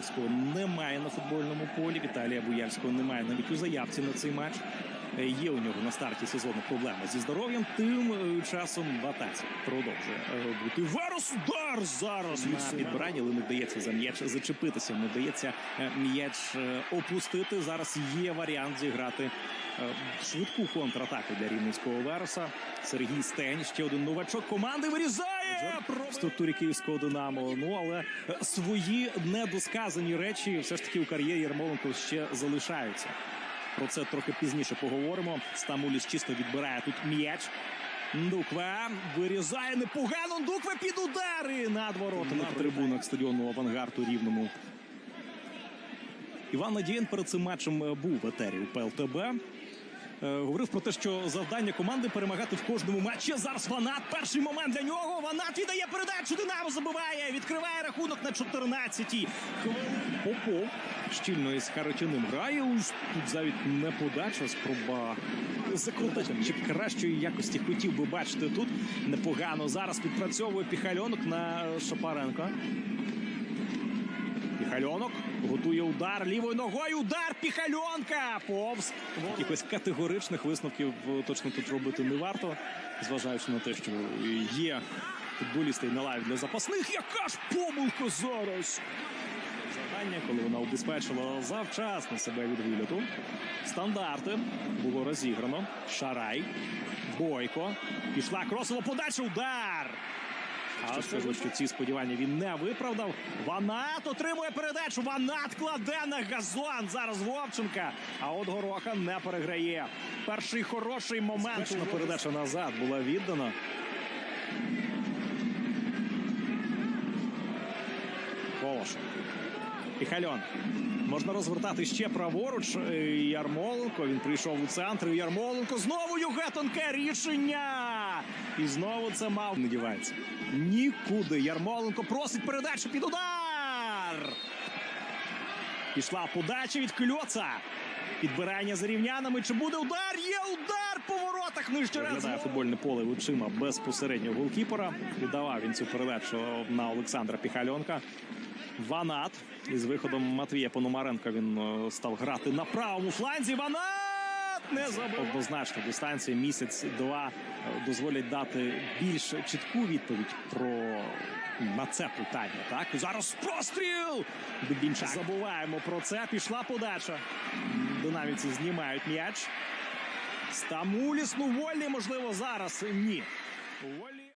Буяльського немає на футбольному полі. Віталія Буяльського немає навіть у заявці на цей матч. Е, Є у нього на старті сезону проблеми зі здоров'ям. Тим е, часом в атаці продовжує е, бути Варус удар зараз на підбиранні, але не вдається за м'яч зачепитися. Не вдається м'яч опустити. Зараз є варіант зіграти швидку контратаку для рівненського Вереса. Сергій Стень, ще один новачок команди вирізає в структурі київського Динамо. Ну але свої недосказані речі все ж таки у кар'єрі Ярмоленко ще залишаються. Про це трохи пізніше поговоримо. Стамуліс чисто відбирає тут м'яч. Нуква. вирізає непогано. Ndukve під удари над воротами на трибунах стадіону Авангард у Рівному. Іван Надієн перед цим матчем е, був в етері у ПЛТБ. Е, Говорив про те, що завдання команди перемагати в кожному матчі. Зараз Ванат. Перший момент для нього. Ванат віддає передачу. Динамо забиває. Відкриває рахунок на 14-й хвилині. Попов щільно із Харитіним грає. Тут навіть не подача, спроба закрутити. Чи кращої якості хотів би бачити тут. Непогано зараз підпрацьовує Піхальонок на Шапаренка. Піхальонок готує удар лівою ногою. Удар Піхальонка. Повз якихось категоричних висновків е, точно тут робити не варто, зважаючи на те, що є футболісти на лаві для запасних. Яка ж помилка зараз? Завдання, коли вона убезпечила завчасно себе від виліту. Стандарти було розіграно. Шарай. Бойко. Пішла кросова подача. Удар. Скажу, що ці сподівання він не виправдав. Ванат отримує передачу. Ванат кладе на газон. Зараз Вовченка. А от Гороха не переграє. Перший хороший момент. Спешна передача назад була віддана. Волошин. Піхальон. Можна розвертати ще праворуч. Е, Ярмоленко. Він прийшов у центр. Ярмоленко знову Югетонке рішення. І знову це мав не дівається. Нікуди. Ярмоленко просить передачу під удар. Пішла подача від кльоца. Підбирання за рівнянами. Чи буде удар? Є удар по воротах. Нижче Виглядає футбольне поле очима безпосередньо голкіпера. Віддавав він цю передачу на Олександра Піхальонка. Ванат із виходом Матвія Пономаренка він е, став грати на правому фланзі. Ванат не забив. Однозначно дистанція місяць-два е, дозволять дати більш чітку відповідь про на це питання. Так зараз простріл. Дубінчак. Забуваємо про це. Пішла подача. Динаміці знімають м'яч. Стамуліс, ну вольний, можливо, зараз ні. Вольний.